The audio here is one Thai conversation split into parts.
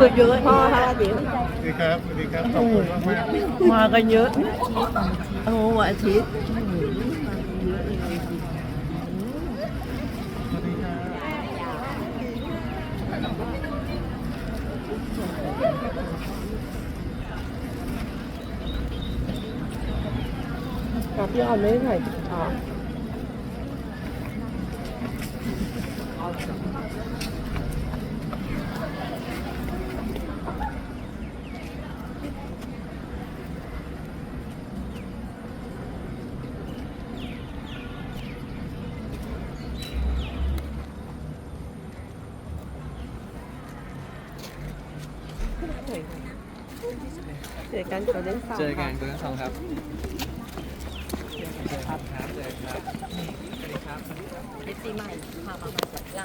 กล้วยคือเยอะพ่อค่ะสวัสดีสวัสดีครับสวัสดีครับขอบคุณมากมากมากันเยอะโอ้วันอาทิตย์ครับพี่ออนไม่ได้ถ่ายอ๋อ เจอกันกับเล่นสองเจอกันคุณทั้งสองครับเจอครับครับเจอครับสวัสดีครับเป็นปีใหม่พามามาจา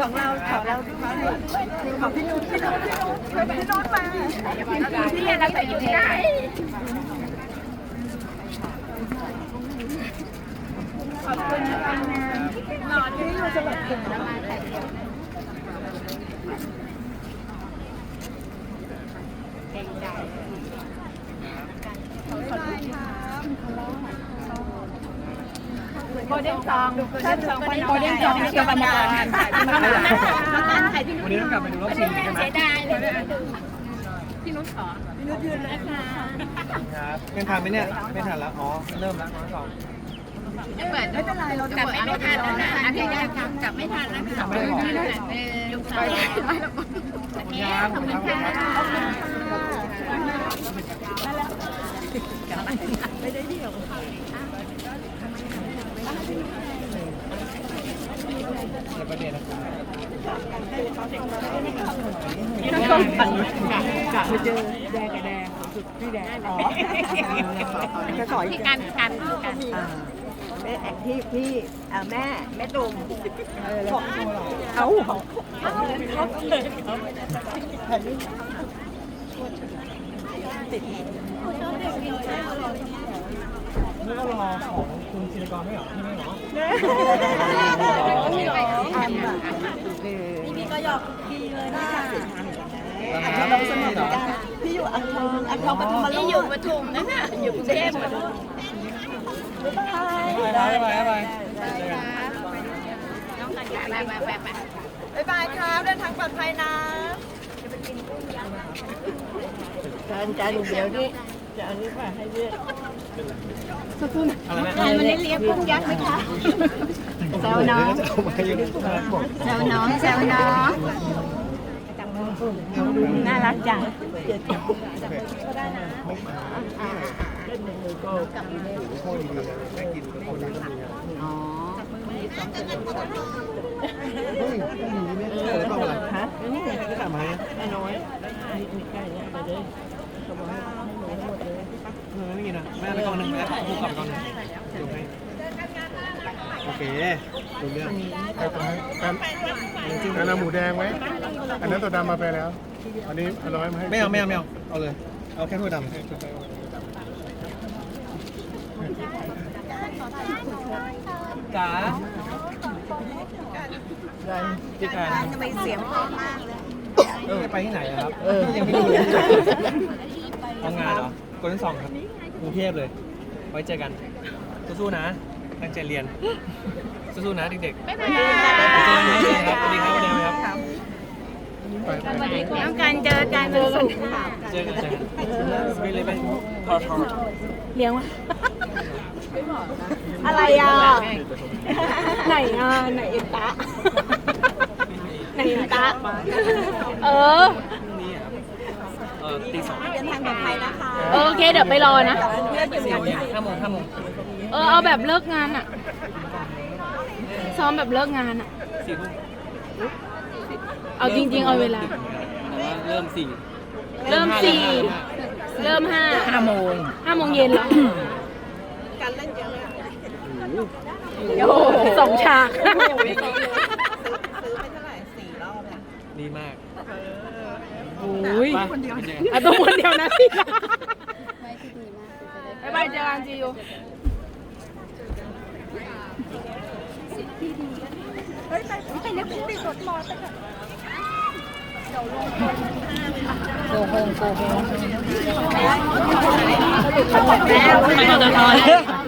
ของเราของเราของพี่นุชพี่นุชพี่นุชพี่นุชมาพี่เราใส่อยู่ไหนหลอดที่อยู่สลับกลุ่ม โมเดลซองท่านสองคนโมเดลซองเชียวบรรยากาศวันนี้ต้องกลับไปดูรอบชิงใช่ไหมเสียดายเลยพี่นุชยืนเลยค่ะครับเป็นทันไหมเนี่ยไม่ทันแล้วอ๋อเริ่มแล้วน้องสองไม่เป็นไรเรากลับไม่ทันแล้วนะอาทิตย์หน้ากลับไม่ทันแล้วค่ะไม่ได้บอกเออไปขอบคุณครับขอบคุณครับเดี๋ยวประเด็ นนะครับพี่นุชปั่นกะไปเจอแดงกับแดงสุดพี่แดงอ๋อกระสอยที่กันกันกันแม่แอกที่พี่แม่แม่ตุ่มเอาของเขาเลยติด นี่ก็รอของคุณศิลกรไม่เหรอที่ไม่เหรอแม่อันแบบพี่ก็หยอกพี่เลยนะอันเราสนิทกันพี่อยู่อังทองอังทองปทุมมาที่อยู่ปทุมนั่นน่ะอยู่กรุงเทพหมดบ๊ายบายบ๊ายบายบ๊ายบายเจอกันน้องกันไปไปไปไปบ๊ายบายครับเดินทางปลอดภัยนะจานจานเดี๋ยวนี้ จะเอานี้มาให้เลือกอะไรนะงานวันนี้เลี้ยงกุ้งยักษ์ไหมคะแซวน้องจะเอามาอยู่บอกแซวน้องแซวน้องน่ารักจังพ่อดีนะได้กินคนนี้ก็มีนะอ๋อเฮ้ยหนีไหมเออต้องอะไรฮะนี่ก็ทำให้แม่น้อยนี่นี่ใกล้เนี่ยไปเลย เขาบอกให้ให้หนูหมดเลยเออไม่กินอะแม่ไปกองหนึ่งแล้วกูกลับไปกองหนึ่งเดี๋ยวให้โอเคดูเรื่องไปตรงนี้กันกันเอาหมูแดงไหมอันนั้นตัวดำมาไปแล้ว อันนี้เอาร้อยมาให้ไม่เอาไม่เอาไม่เอาเอาเลย เอาแค่ถ้วยดำจ๋าพี่การทำไมเสียงเพราะมากเลยเออไปที่ไหนอะครับยังไม่รู้เลย ทำงานเหรอโกลเด้นสองครับกรุงเทพเลย ไว้เจอกัน สู้ๆนะตั้งใจเรียน สู้ๆนะเด็กๆ บ๊ายบายเจอกันนะเจอกันครับสวัสดีครับสวัสดีครับสูงเจอกันเจอกันไม่เลยไปทอร์ทอร์เลี้ยงวะอะไรอะ ไหนอะ ไหนเอ็นตะไหนเอ็นตะเออ พรุ่งนี้อะเออ ตีสองเดินทางปลอดภัยนะคะเออโอเคเดี๋ยวไปรอนะ เพื่อนอยู่สี่กัโมนงเย็นห้าโมงห้าโมงเออเอาแบบเลิกงานอะซ้อมแบบเลิกงานอะสี่ทุ่มเอาจริง ๆ เอาเวลา แต่ว่าเริ่มสี่เริ่มสี่เริ่มห้าห้าโมงห้าโมงเย็นแล้วการเล่นเยอะเลยโอ้โหสองฉาก ซื้อไปเท่าไหร่สี่รอบ นะดีมากโอ้ยไปเจอกันอะตัวคนเดียวนะสิบ๊ายบายเจอกันจียูโกโฮงโกโฮงไปต่อต่อเลย